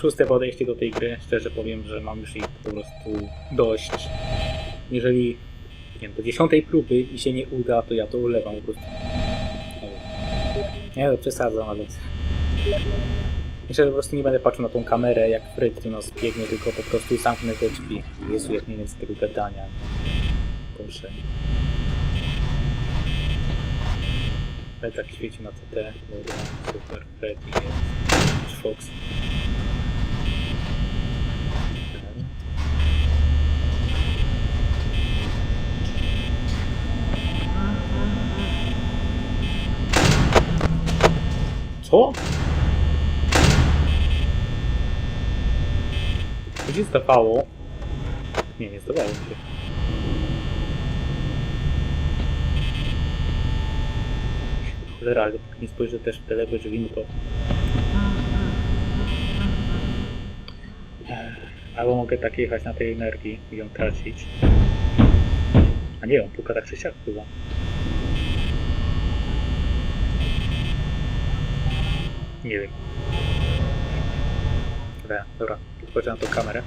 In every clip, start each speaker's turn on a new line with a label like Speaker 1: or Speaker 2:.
Speaker 1: szóste podejście do tej gry. Szczerze powiem, że mam już jej po prostu dość. Jeżeli nie wiem, do dziesiątej próby mi się nie uda, to ja to ulewam po prostu. Nie no przesadzam, ale... Myślę, że po prostu nie będę patrzył na tą kamerę, jak Fred do biegnie, tylko po prostu zamknę te drzwi. Jezu, jak nie wiem tego gadania. Proszę. Ale tak świeci na CT. Dobra, super. Freddy jest. Fox. Co? Co się zdawało? Nie, nie zdawało się. Cholera, ale dopóki nie spojrzę też w te lewe drzwi, to... Ech, Albo mogę tak jechać na tej energii i ją tracić. A nie, on puka tak czy siak chyba. Nie wiem. Dobra, dobra, spojrzę na tą kamerę.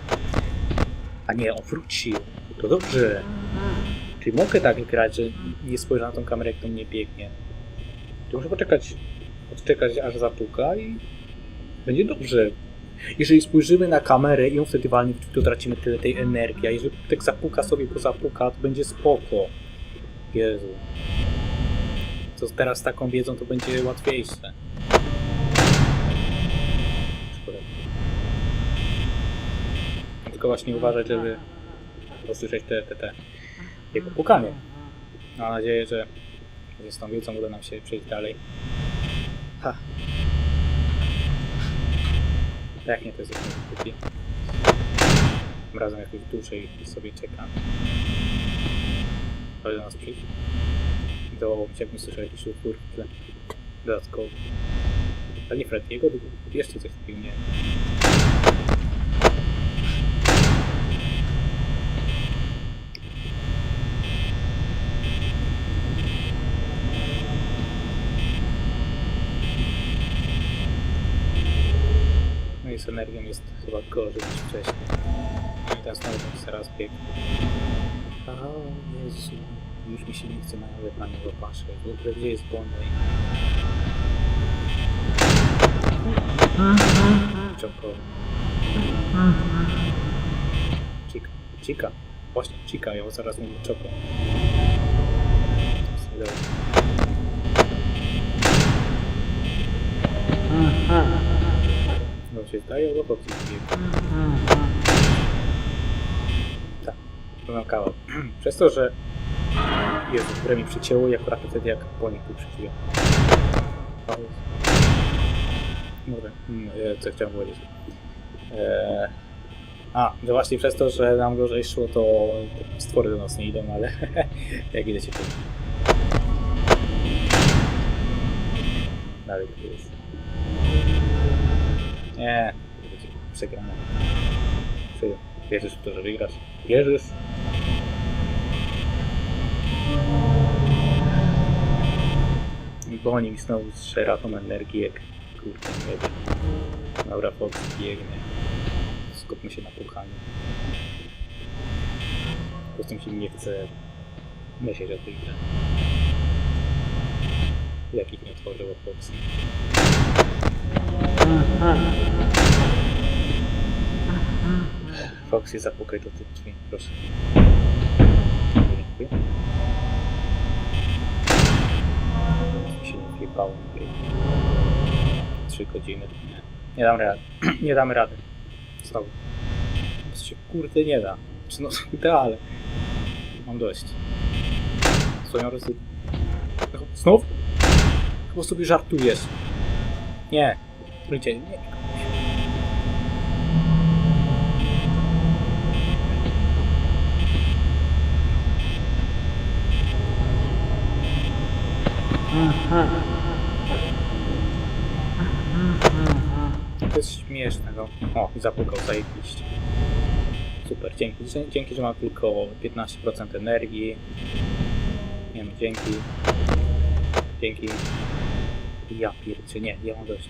Speaker 1: A nie, on wrócił. To dobrze. Czyli mogę tak grać, że nie spojrzę na tą kamerę, jak to mnie biegnie. To muszę poczekać, odczekać aż zapuka i będzie dobrze. Jeżeli spojrzymy na kamerę i on wtedy walnie to tracimy tyle tej energii, a jeżeli tak zapuka sobie, bo zapuka, to będzie spoko. Jezu. To teraz z taką wiedzą to będzie łatwiejsze. Tylko właśnie uważać, żeby usłyszeć te, te, te jego pukanie. Mam nadzieję, że z tą wiedzą uda nam się przejść dalej. Ha. Jak nie, to jest głupi. Tym razem jakoś dłużej sobie czekam. Ale do nas przyjść. Mi się, jakbym słyszał jakiś utwór. Dodatkowo. Ale nie Fred, jego jeszcze coś takiego nie. Energią jest chyba gorzej niż wcześniej. No I teraz ten teraz bieg. O Jezu, już mi się nie chce nawet na niego patrzeć. W ogóle gdzie jest Bonnie? Czoko. Cika. Cika. Właśnie, Cika, ja zaraz mówię Czoko. No się zdaje, albo chłopcy biegł. Tak, to kawał. Przez to, że Jezu, które mi przycięło i akurat wtedy jak po nich tu przyciąłem. Dobra, hmm, e, co chciałem powiedzieć. Eee, a, że właśnie przez to, że nam gorzej szło, to stwory do nas nie idą, ale jak idę się powiem. Dalej tu jest. Nie, przegrane. Ty, wierzysz w to, że wygrasz? Wierzysz? I Boni mi znowu zżera tą energię, jak kurde, nie wiem. Dobra, Fox biegnie. Skupmy się na puchaniu. Po prostu się nie chce myśleć o tej grze. Jakich nie tworzył Fox. Foxy, zapukaj do tych drzwi, proszę. Dziękuję. Się nie wjebało. Trzy godziny. Nie, dam rady. nie damy rady. Znowu. To się kurde nie da. Czy no ideale. Mam dość. Swoją razy. Znów? Chyba sobie żartujesz. Nie. Ludzie, nie. To jest śmiesznego. O, zapukał zajebiście. Super, dzięki. Dzięki, że mam tylko 15% energii. Nie wiem, dzięki. Dzięki. Ja pierdzie, nie, ja mam dość.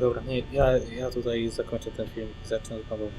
Speaker 1: Dobra, nie, ja, ja tutaj zakończę ten film i zacznę znowu,